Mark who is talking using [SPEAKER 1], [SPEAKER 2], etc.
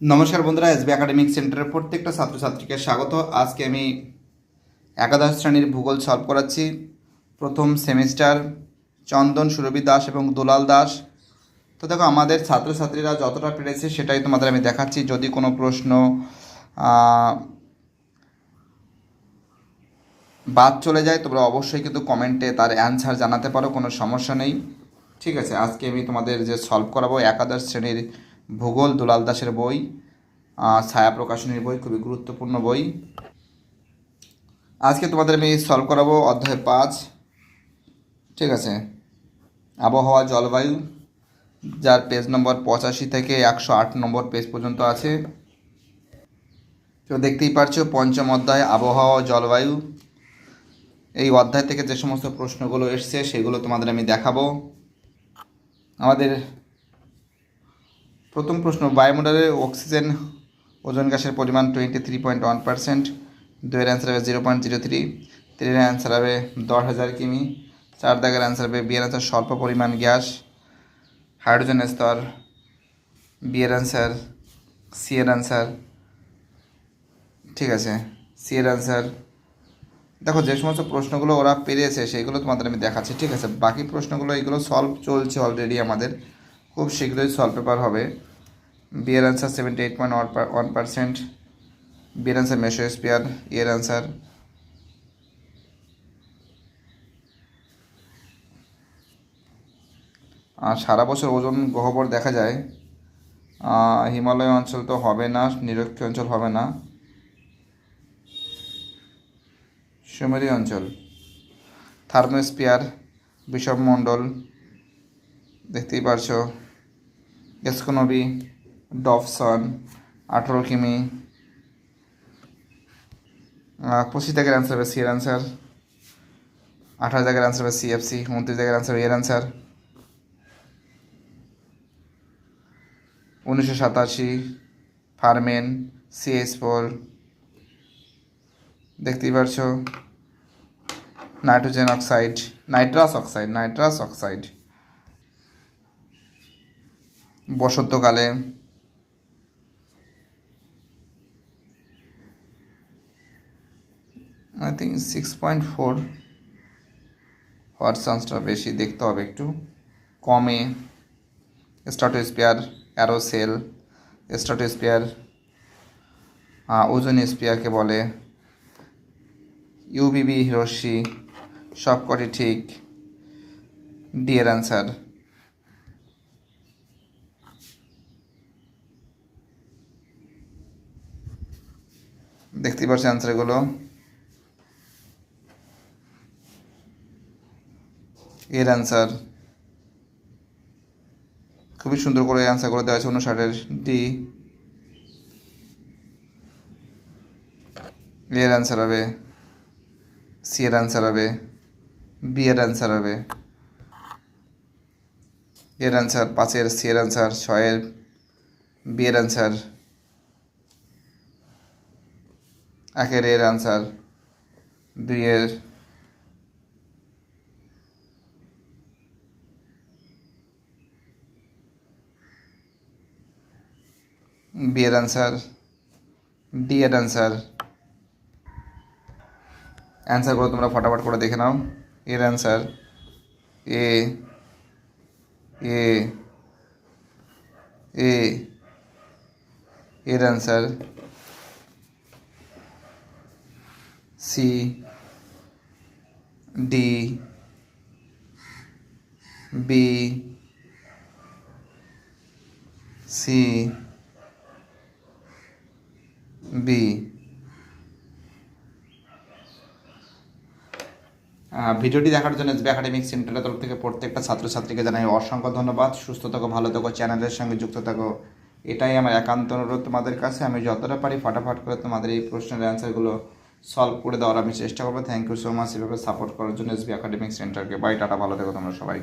[SPEAKER 1] নমস্কার বন্ধুরা SB academic সেন্টারের প্রত্যেকটা ছাত্রছাত্রীকে স্বাগত। আজকে আমি একাদশ শ্রেণির ভূগোল সলভ করাচ্ছি। প্রথম সেমিস্টার, চন্দন, সুরভি দাস এবং দুলাল দাস। তো দেখো, আমাদের ছাত্রছাত্রীরা যতটা পেরেছে সেটাই তোমাদের আমি দেখাচ্ছি। যদি কোনো প্রশ্ন বাদ চলে যায়, তোমরা অবশ্যই কিন্তু কমেন্টে তার অ্যান্সার জানাতে পারো, কোনো সমস্যা নেই। ঠিক আছে, আজকে আমি তোমাদের যে সলভ করাবো একাদশ শ্রেণির ভূগোল দুলাল দাসের বই ছায়া প্রকাশনীর বই, খুবই গুরুত্বপূর্ণ বই। আজকে তোমাদের আমি সলভ করাবো অধ্যায় পাঁচ। ঠিক আছে? আবহাওয়া, জলবায়ু, যার পেজ নম্বর পঁচাশি থেকে একশো আট নম্বর পেজ পর্যন্ত আছে। তো দেখতেই পারছ, পঞ্চম অধ্যায়, আবহাওয়া, জলবায়ু। এই অধ্যায় থেকে যে সমস্ত প্রশ্নগুলো এসছে, সেগুলো তোমাদের আমি দেখাবো। আমাদের প্রথম প্রশ্ন, বায়ুমণ্ডলে অক্সিজেন ওজন গ্যাসের পরিমাণ twenty three point one percent দুইয়ের অ্যান্সার হবে জিরো পয়েন্ট জিরো থ্রি তিনের অ্যান্সার হবে দশ হাজার কিমি, চার দাগের অ্যান্সার হবে বিয়ের অ্যান্সার স্বল্প পরিমাণ গ্যাস হাইড্রোজেন স্তর, বিয়ের অ্যান্সার সি এর অ্যান্সার ঠিক আছে সি এর অ্যান্সার দেখো, যে সমস্ত প্রশ্নগুলো ওরা পেরেছে, সেইগুলো তোমাদের আমি দেখাচ্ছি, ঠিক আছে? বাকি প্রশ্নগুলো, এগুলো সলভ চলছে অলরেডি আমাদের, খুব শীঘ্রই সলভ পেপার হবে। বিয়ের answer seventy eight point one percent বিয়ের অ্যান্সার মেশো স্পিয়ার এর অ্যান্সার আর সারা বছর ওজন গহ্বর দেখা যায় হিমালয় অঞ্চল তো হবে না, নিরক্ষীয় অঞ্চল হবে না। সুমেরী অঞ্চল থার্মোস্পিয়ার বিষমমণ্ডল, দেখতেই পারছ। এসকোনবি ডফসন, আঠেরো কিমি। পঁচিশ দাগের অ্যান্সার হবে সি এর অ্যান্সার আঠাশ দাগের অ্যান্সার হবে সিএফসি উনত্রিশ দাগের অ্যান্সার এর অ্যান্সার উনিশশো সাতাশি, ফার্মেন সিএস ফোর দেখতেই পারছ? Nitrogen oxide, nitrous oxide nitrous oxide. বসন্তকালে I think six point four হওয়ার চান্সটা বেশি দেখতে হবে একটু কমে। স্ট্রাটোস্পিয়ার অ্যারোসেল স্ট্রাটোস্পিয়ার ওজন স্পিয়ারকে বলে। ইউবিবি রশ্মি সবকটি ঠিক। ডি এর অ্যান্সার দেখতেই পাচ্ছি অ্যান্সারগুলো এর অ্যান্সার খুবই সুন্দর করে অ্যান্সার করে দেওয়া আছে অনুসারের ডি এর অ্যান্সার হবে সি এর অ্যান্সার হবে বি এর অ্যান্সার হবে। এর অ্যান্সার পাঁচের সি এর অ্যান্সার ছয়ের বি এর অ্যান্সার একের এর অ্যান্সার দুইয়ের বি এর অ্যান্সার ডি এর অ্যান্সার অ্যান্সারগুলো তোমরা ফটাফট করে দেখে নাও এর অ্যান্সার এ এ এ এর answer C D B C B ভিডিওটি দেখার জন্য এসবি একাডেমিক সেন্টারের তরফ থেকে প্রত্যেকটা ছাত্রছাত্রীকে জানাই অসংখ্য ধন্যবাদ। সুস্থ থাকো, ভালো থাকো, চ্যানেলের সঙ্গে যুক্ত থাকো। এটাই আমার একান্ত অনুরোধ তোমাদের কাছে। আমি যতটা পারি ফাটাফাট করে তোমাদের এই প্রশ্নের অ্যান্সারগুলো সলভ করে দেওয়ার আমি চেষ্টা করব। থ্যাংক ইউ সো মাচ এভাবে সাপোর্ট করার জন্য এসবি একাডেমিক সেন্টারকে বাই টাটা, ভালো থেকো তোমরা সবাই।